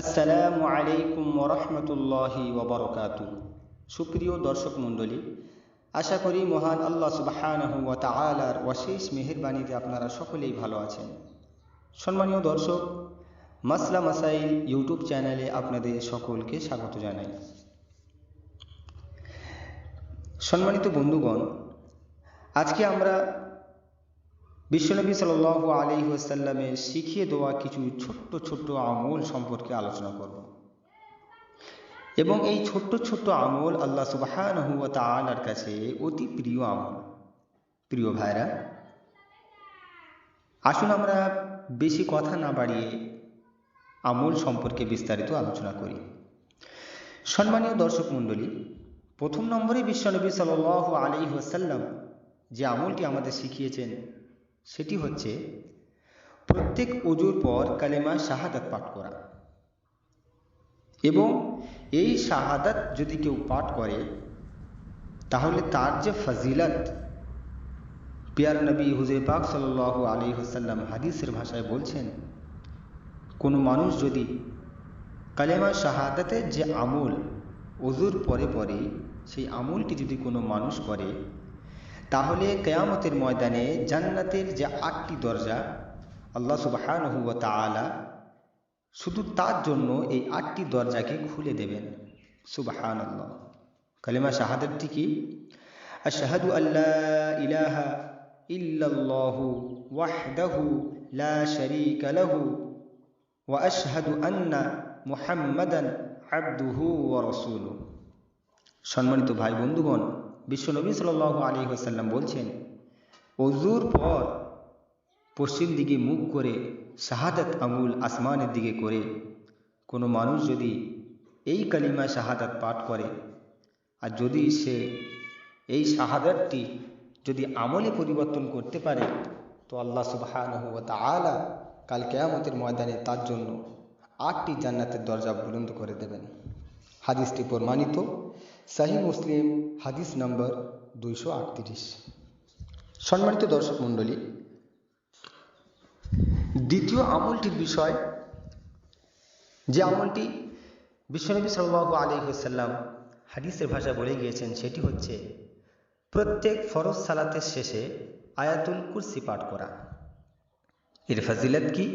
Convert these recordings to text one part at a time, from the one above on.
আসসালামু আলাইকুম ওরহমতুল্লাহি ওবরকাত সুপ্রিয় দর্শক মণ্ডলী, আশা করি মহান আল্লাহ ওয়া তাআলার অশেষ মেহেরবানিতে আপনারা সকলেই ভালো আছেন। সম্মানীয় দর্শক, মাসলা মাসাইল ইউটিউব চ্যানেলে আপনাদের সকলকে স্বাগত জানাই। সম্মানিত বন্ধুগণ, আজকে আমরা বিশ্বনবী সাল আলী ওসাল্লামের শিখিয়ে দেওয়া কিছু ছোট্ট ছোট্ট আমল সম্পর্কে আলোচনা করব। এবং এই ছোট্ট ছোট্ট আমল আল্লাহ সুবাহানহুয়া তালার কাছে অতি প্রিয় আমল। প্রিয় ভাইরা, আসুন আমরা বেশি কথা না বাড়িয়ে আমল সম্পর্কে বিস্তারিত আলোচনা করি। সম্মানীয় দর্শক মণ্ডলী, প্রথম নম্বরে বিশ্বনবী সাল আলী ওসাল্লাম যে আমলটি আমাদের শিখিয়েছেন সেটি হচ্ছে, প্রত্যেক অজুর পর কালেমা শাহাদাত পাঠ করা। এবং এই শাহাদাত যদি কেউ পাঠ করে, তাহলে তার যে ফজিলত, পিয়ার নবী হুজে পাক সাল আলী হাসাল্লাম হাদিসের ভাষায় বলছেন, কোনো মানুষ যদি কালেমা শাহাদাতের যে আমল অজুর পরে পরে, সেই আমলটি যদি কোনো মানুষ করে তাহলে কেয়ামতের ময়দানে জান্নাতের যে আটটি দরজা, আল্লাহ সুবাহানহু তালা শুধু তার জন্য এই আটটি দরজাকে খুলে দেবেন। সুবাহান আল্লাহ কালিমা শাহাদতটি কি? আশাহাদু আল্লাহ ইলাহা ইল্লাল্লাহু ওয়াহদাহু লা লাহু ওয়া আন্না মুহাম্মাদান আবদুহু ওয়া রাসূলুহু। সম্মানিত ভাই বন্ধুগণ বিশ্বনবী সাল আলী হাসাল্লাম বলছেন অজুর পর পশ্চিম দিকে মুখ করে শাহাদাত আঙুল আসমানের দিকে করে কোনো মানুষ যদি এই কালিমা শাহাদাত পাঠ করে আর যদি সে এই শাহাদাতটি যদি আমলে পরিবর্তন করতে পারে, তো আল্লাহ সুবাহানহ তালা কাল কেয়ামতের ময়দানে তার জন্য আটটি জান্নাতের দরজা বুলন্দ করে দেবেন। হাদিসটি প্রমাণিত। সাহি মুসলিম, হাদিস নম্বর দুইশো আটত্রিশ। সম্মানিত দর্শক মণ্ডলী, দ্বিতীয় আমলটির বিষয়, যে আমলটি বিশ্বনবী সাল্লাহ আলী হুসাল্লাম হাদিসের ভাষা বলে গিয়েছেন, সেটি হচ্ছে প্রত্যেক ফরজ সালাতের শেষে আয়াতুল কুরসি পাঠ করা। এর ফাজিলত কি?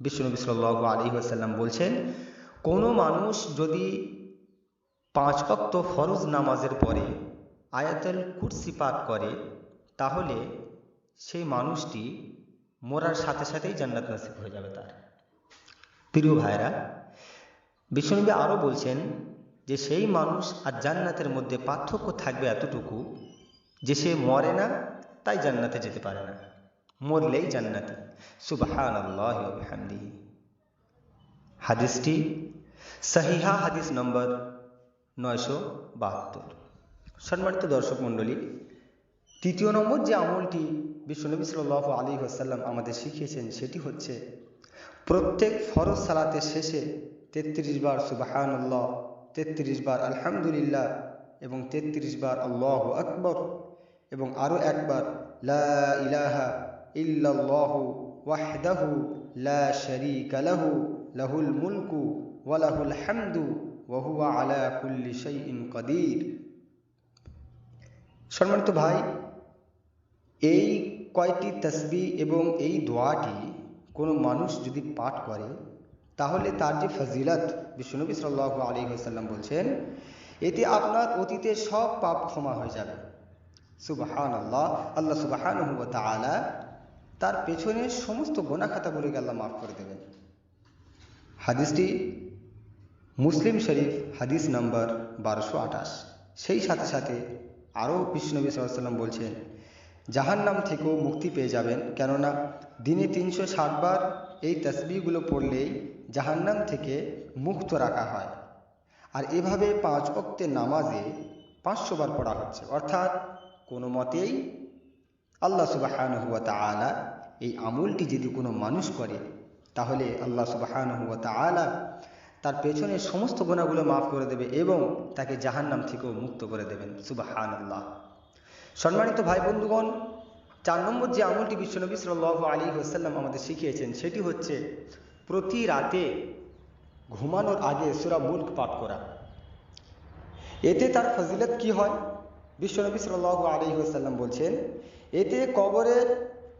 বিশ্বনবী সাল্লাহ আলী হুসাল্লাম বলছেন, কোনো মানুষ যদি পাঁচ অক্ত ফরজ নামাজের পরে আয়াতুল কুরসি পাঠ করে, তাহলে সেই মানুষটি মরার সাথে সাথেই জান্নাত নাসিব হয়ে যাবে তার। প্রিয় ভাইরা বিশ্বনবী আরও বলছেন যে সেই মানুষ আর জান্নাতের মধ্যে পার্থক্য থাকবে এতটুকু যে সে মরে না, তাই জান্নাতে যেতে পারে না। মরলেই জান্নাতি। সুবাহান আল্লাহ হামদিহি হাদিসটি সাহিহা হাদিস নম্বর নয়শো বাহাত্তর। সম্মানিত দর্শক মণ্ডলী, তৃতীয় নম্বর যে আমলটি বিশ্বনবী সাল আলী আসাল্লাম আমাদের শিখিয়েছেন সেটি হচ্ছে, প্রত্যেক ফরজ সালাতের শেষে তেত্রিশ বার সুবাহান আল্লাহ তেত্রিশ বার আলহামদুলিল্লাহ এবং তেত্রিশ বার আল্লাহ আকবর এবং আরও একবার লা ইলাহা ইল্লাল্লাহু ওয়াহদাহু লা শারীকা লাহু, লাহুল মুলকু ওয়া লাহুল হামদু ওয়াহুয়া আলা কুল্লি শাইইন কদির। সম্মানিত ভাই, এই কয়টি তসবি এবং এই দোয়াটি কোনো মানুষ যদি পাঠ করে, তাহলে তার যে ফজিলত বিশ্বনবী সাল্লাহ আলী সাল্লাম বলছেন, এতে আপনার অতীতের সব পাপ ক্ষমা হয়ে যাবে। সুবাহান আল্লাহ আল্লাহ সুবাহান তালা তার পেছনে সমস্ত গোনা খাতাগুলোকে আল্লাহ মাফ করে দেবেন। হাদিসটি মুসলিম শরীফ হাদিস নাম্বার বারোশো আঠাশ। সেই সাথে সাথে আরও বিষ্ণুনবী সাল্লাম বলছেন, জাহান্নাম থেকেও মুক্তি পেয়ে যাবেন, কেননা দিনে তিনশো ষাটবার এই তসবিগুলো পড়লেই জাহান্নাম থেকে মুক্ত রাখা হয়। আর এভাবে পাঁচ অক্তের নামাজে পাঁচশো বার পড়া হচ্ছে। অর্থাৎ কোনো মতেই আল্লাহ সুবাহান হুয়া তালা এই আমলটি যদি কোনো মানুষ করে, তাহলে আল্লাহ সুবাহান হুয়া তালা তার পেছনের সমস্ত গোনাগুলো মাফ করে দেবে এবং তাকে জাহান্নাম থেকেও মুক্ত করে দেবেন। সুবাহান আল্লাহ সম্মানিত ভাই বন্ধুগণ, চার নম্বর যে আমলটি বিশ্বনবী সাল আলী হোসাল্লাম আমাদের শিখিয়েছেন, সেটি হচ্ছে প্রতি রাতে ঘুমানোর আগে সুরা মুল্ক পাঠ করা। এতে তার ফজিলত কি হয়? বিশ্বনবী সাল আলী হোসাল্লাম বলছেন, এতে কবরের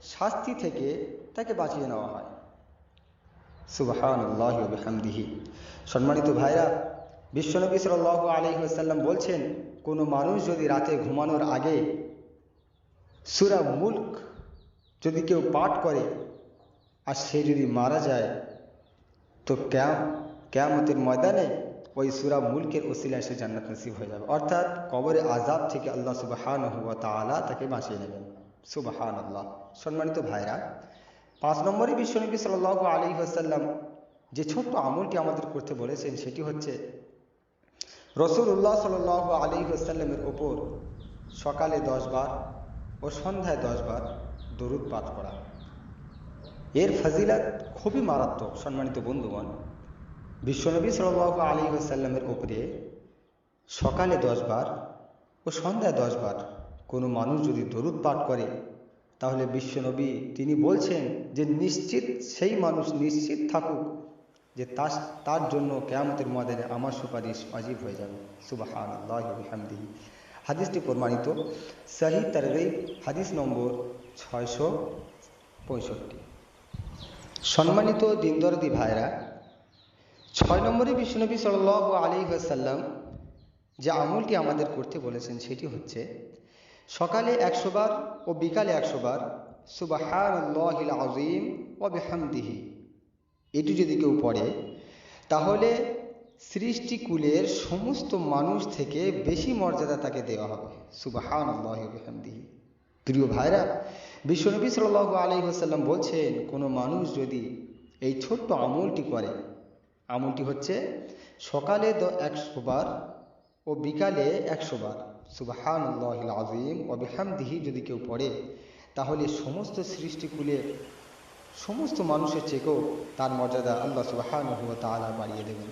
শাস্তি থেকে তাকে বাঁচিয়ে নেওয়া হয়। সুবাহানদিহি সম্মানিত ভাইরা, বিশ্বনবী সাল আলী সাল্লাম বলছেন, কোনো মানুষ যদি রাতে ঘুমানোর আগে সুরা মুল্ক যদি কেউ পাঠ করে আর সে যদি মারা যায়, তো ক্যাম, ক্যামতের ময়দানে ওই সুরা মুলকের ওসিলায় সে জান্নাত নসিব হয়ে যাবে। অর্থাৎ কবরে আজাব থেকে আল্লাহ সুবাহান হুয়া তালা তাকে বাঁচিয়ে নেবেন। সুবাহান আল্লাহ সম্মানিত ভাইরা পাঁচ নম্বরে বিশ্বনবী সাল আলী আসাল্লাম যে ছোট্ট আমলটি আমাদের করতে বলেছেন, সেটি হচ্ছে রসুল্লাহ সাল আলী আসাল্লামের ওপর সকালে দশ বার ও সন্ধ্যায় দশ বার দরুদ পাঠ করা। এর ফজিলাত খুবই মারাত্মক, সম্মানিত বন্ধুগণ। বিশ্বনবী সাল আলী আসাল্লামের ওপরে সকালে দশবার ও সন্ধ্যায় দশবার কোনো মানুষ যদি দরুদ পাঠ করে তাহলে বিশ্বনবী তিনি বলছেন যে নিশ্চিত সেই মানুষ নিশ্চিত থাকুক যে তার তার জন্য কেয়ামতের ময়দানে আমার সুপারিশ অজীব হয়ে যাবে। সুবাহান আল্লাহামদিহি হাদিসটি প্রমাণিত। সাহি তারগিব হাদিস নম্বর ছয়শো পঁয়ষট্টি। সম্মানিত দিনদরদি ভাইরা ছয় নম্বরে বিশ্বনবী সাল আলী সাল্লাম যে আমলটি আমাদের করতে বলেছেন সেটি হচ্ছে সকালে একশো বার ও বিকালে একশো বার সুবাহান আজিম ও বেহামদিহি। এটি যদি কেউ পড়ে, তাহলে সৃষ্টিকুলের সমস্ত মানুষ থেকে বেশি মর্যাদা তাকে দেওয়া হবে সুবাহান আল্লাহ বেহামদিহি। প্রিয় ভাইরা, বিশ্বনবী সাল আলী সাল্লাম বলছেন, কোনো মানুষ যদি এই ছোট্ট আমলটি করে, আমলটি হচ্ছে সকালে একশো বার ও বিকালে একশো বার সুবাহান আজিম অবিহামদিহি বেহামদিহি যদি কেউ পড়ে, তাহলে সমস্ত সৃষ্টিকুলে, সমস্ত মানুষের চেকেও তার মর্যাদা আল্লাহ সুবাহান তালা বাড়িয়ে দেবেন।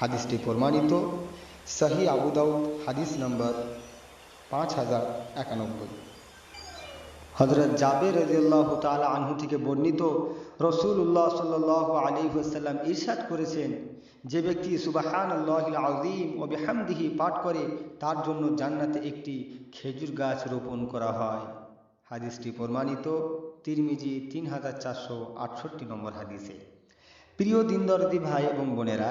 হাদিসটি প্রমাণিত সাহি আবুদাউদ হাদিস নম্বর পাঁচ হাজার একানব্বই। হজরত জাবের রাজিউল্লাহ তালা আনহু থেকে বর্ণিত রসুল উল্লাহ সাল্লাহ আলী হুসাল্লাম ইরশাদ করেছেন, যে ব্যক্তি সুবাহান আল্লাহ আজিম ও বেহামদিহি পাঠ করে, তার জন্য জান্নাতে একটি খেজুর গাছ রোপণ করা হয়। হাদিসটি প্রমাণিত তিরমিজি তিন হাজার চারশো আটষট্টি নম্বর হাদিসে। প্রিয় দিনদরদি ভাই এবং বোনেরা,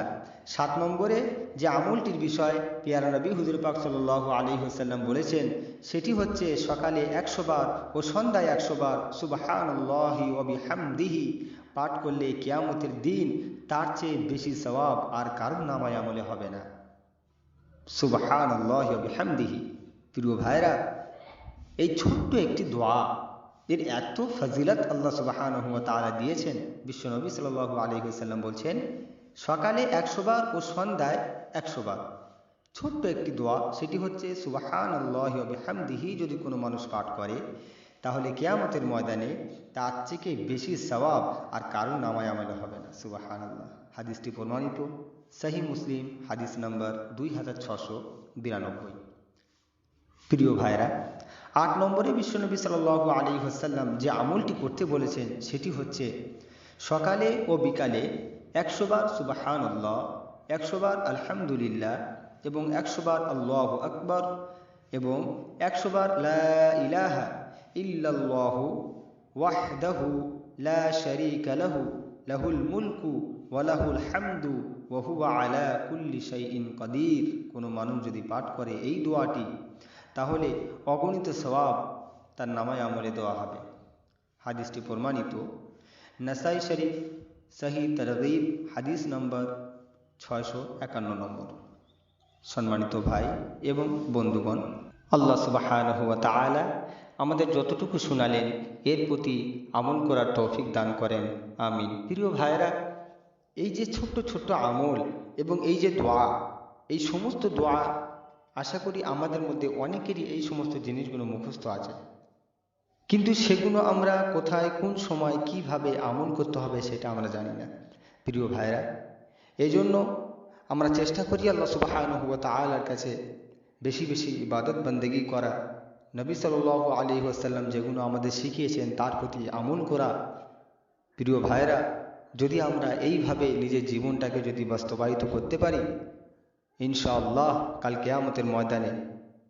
সাত নম্বরে যে আমলটির বিষয় পিয়ারা নবী হুজুর পাক সাল আলী হুসাল্লাম বলেছেন, সেটি হচ্ছে সকালে একশো বার ও সন্ধ্যায় একশো বার আল্লাহি অবি হামদিহি পাঠ করলে কেয়ামতের দিন তার চেয়ে বেশি সবাব আর কারণ নামায় আমলে হবে না। সুবাহান আল্লাহি হামদিহি প্রিয় ভাইরা এই ছোট্ট একটি দোয়া এর এত ফজিলত আল্লাহ সুবাহান তালা দিয়েছেন। বিশ্বনবী সাল আলী সাল্লাম বলছেন, সকালে একশো বার ও সন্ধ্যায় একশো বার। ছোট্ট একটি দোয়া, সেটি হচ্ছে সুবাহান আল্লাহ হামদিহি যদি কোনো মানুষ পাঠ করে, তাহলে কেয়ামতের ময়দানে তার থেকে বেশি সবাব আর কারও নামায় আমলে হবে না। সুবাহান আল্লাহ হাদিসটি প্রমাণিত। সাহি মুসলিম, হাদিস নম্বর দুই হাজার ছশো বিরানব্বই। প্রিয় ভাইরা আট নম্বরে বিশ্বনবী সাল আলী হাসাল্লাম যে আমলটি করতে বলেছেন, সেটি হচ্ছে সকালে ও বিকালে একশোবার সুবাহান আল্লাহ একশোবার আলহামদুলিল্লাহ এবং একশোবার আল্লাহ আকবর এবং একশোবার ইলাহা ইল্লাল্লাহু ওয়াহদাহু লা শারীকা লাহু, লাহুল মুলকু ওয়ালাহুল হামদু ওয়াহুয়া আলা কুল্লি শাইইন কাদির। কোনো মানুষ যদি পাঠ করে এই দোয়াটি তাহলে অগণিত স্বভাব তার নামায় আমলে দেওয়া হবে। হাদিসটি প্রমাণিত। নাসাই শরীফ, সাহি তরগিব, হাদিস নম্বর ছয়শো একান্ন নম্বর। সম্মানিত ভাই এবং বন্ধুগণ, আল্লাহ সুবাহ আমাদের যতটুকু শোনালেন, এর প্রতি আমল করার তৌফিক দান করেন। আমিন। প্রিয় ভাইরা এই যে ছোট্ট ছোট্ট আমল এবং এই যে দোয়া, এই সমস্ত দোয়া আশা করি আমাদের মধ্যে অনেকেরই এই সমস্ত জিনিসগুলো মুখস্থ আছে। কিন্তু সেগুলো আমরা কোথায়, কোন সময়, কীভাবে আমল করতে হবে সেটা আমরা জানি না। প্রিয় ভাইরা এই জন্য আমরা চেষ্টা করি আল্লাহ সুবাহান হুয়া তালার কাছে বেশি বেশি ইবাদত বন্দেগি করা। নবী সাল আলী আসাল্লাম যেগুলো আমাদের শিখিয়েছেন তার প্রতি আমল করা। প্রিয় ভাইরা যদি আমরা এইভাবে নিজের জীবনটাকে যদি বাস্তবায়িত করতে পারি ইনশাআল্লাহ কাল কেয়ামতের ময়দানে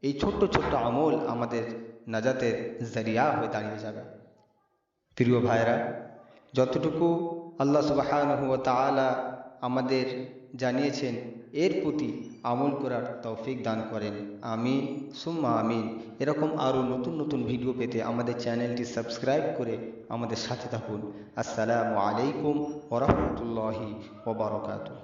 এই ছোট্ট ছোট্ট আমল আমাদের নাজাতের জারিয়া হয়ে দাঁড়িয়ে যাবে। প্রিয় ভাইরা যতটুকু আল্লাহ সুবাহানহু তাআলা আমাদের জানিয়েছেন, এর প্রতি আমল করার তৌফিক দান করেন। আমিন, সুম্মা আমিন। এরকম আরও নতুন নতুন ভিডিও পেতে আমাদের চ্যানেলটি সাবস্ক্রাইব করে আমাদের সাথে থাকুন। আসসালামু আলাইকুম ওরহমতুল্লাহি ওবরকাতুহ